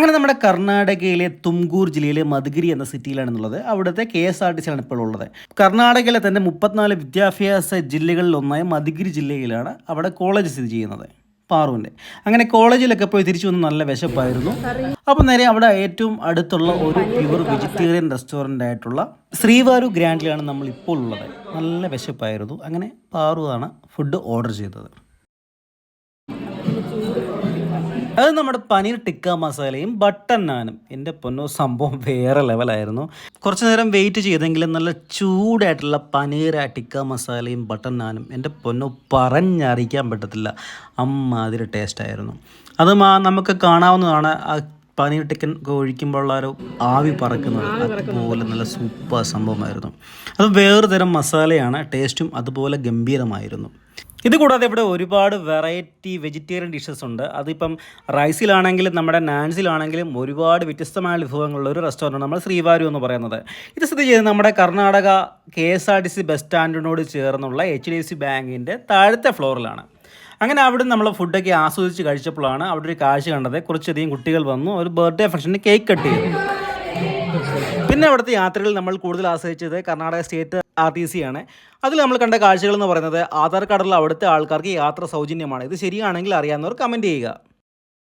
അങ്ങനെ നമ്മുടെ കർണാടകയിലെ തുംകൂർ ജില്ലയിലെ മധുഗിരി എന്ന സിറ്റിയിലാണെന്നുള്ളത്. അവിടുത്തെ കെ എസ് ആർ ടി സിയാണ് ഇപ്പോൾ ഉള്ളത്. കർണാടകയിലെ തന്നെ മുപ്പത്തിനാല് വിദ്യാഭ്യാസ ജില്ലകളിൽ ഒന്നായ മധുഗിരി ജില്ലയിലാണ് അവിടെ കോളേജ് സ്ഥിതി ചെയ്യുന്നത് പാറുവിന്റെ. അങ്ങനെ കോളേജിലൊക്കെ പോയി തിരിച്ചു വന്ന് നല്ല വിശപ്പായിരുന്നു. അപ്പോൾ നേരെ അവിടെ ഏറ്റവും അടുത്തുള്ള ഒരു പ്യുവർ വെജിറ്റേറിയൻ റെസ്റ്റോറന്റ് ആയിട്ടുള്ള ശ്രീവാരു ഗ്രാൻഡിലാണ് നമ്മൾ ഇപ്പോൾ ഉള്ളത്. നല്ല വിശപ്പായിരുന്നു. അങ്ങനെ പാറുവാണ് ഫുഡ് ഓർഡർ ചെയ്തത്. അത് നമ്മുടെ പനീർ ടിക്ക മസാലയും ബട്ടർ നാനും. എന്റെ പൊന്നോ സംഭവം വേറെ ലെവലായിരുന്നു. കുറച്ച് നേരം വെയിറ്റ് ചെയ്തെങ്കിലും നല്ല ചൂടായിട്ടുള്ള പനീർ ടിക്ക മസാലയും ബട്ടർ നാനും എന്റെ പൊന്നോ പറഞ്ഞറിയിക്കാൻ പറ്റത്തില്ല. അമ്മാതിരി ടേസ്റ്റായിരുന്നു അത് മാ നമുക്ക് കാണാവുന്നതാണ് ആ പനീർ ടിക്കൻ ഒഴിക്കുമ്പോഴുള്ള ഒരു ആവി പറക്കുന്നത്. അതുപോലെ നല്ല സൂപ്പർ സംഭവമായിരുന്നു. അത് വേറെ തരം മസാലയാണ് ടേസ്റ്റും അതുപോലെ ഗംഭീരമായിരുന്നു. ഇത് കൂടാതെ ഇവിടെ ഒരുപാട് വെറൈറ്റി വെജിറ്റേറിയൻ ഡിഷസ് ഉണ്ട്. അതിപ്പം റൈസിലാണെങ്കിലും നമ്മുടെ നാൻസിലാണെങ്കിലും ഒരുപാട് വ്യത്യസ്തമായ വിഭവങ്ങളുള്ള ഒരു റെസ്റ്റോറന്റ് നമ്മൾ ശ്രീവാരു എന്ന് പറയുന്നത്. ഇത് സ്ഥിതി ചെയ്യുന്നത് നമ്മുടെ Karnataka K S R T C bus സ്റ്റാൻഡിനോട് ചേർന്നുള്ള എച്ച് ഡി എഫ് സി ബാങ്കിന്റെ താഴത്തെ ഫ്ലോറിലാണ്. അങ്ങനെ അവിടെ നമ്മൾ ഫുഡൊക്കെ ആസ്വദിച്ച് കഴിച്ചപ്പോഴാണ് അവിടെ ഒരു കാഴ്ച കണ്ടത്. കുറച്ചധികം കുട്ടികൾ വന്നു. ഒരു ബർത്ത്ഡേ ഫംഗ്ഷന് കേക്ക് കട്ട് ചെയ്തു. പിന്നെ അവിടുത്തെ യാത്രയിൽ നമ്മൾ കൂടുതൽ ആശ്രയിച്ചത് Karnataka state R T C ആണ്. അതിൽ നമ്മൾ കണ്ട കാഴ്ചകൾ എന്ന് പറയുന്നത് ആധാർ കാർഡുള്ള അവിടുത്തെ ആൾക്കാർക്ക് യാത്ര സൗജന്യമാണ്. ഇത് ശരിയാണെങ്കിൽ അറിയാവുന്നവർ കമന്റ് ചെയ്യുക.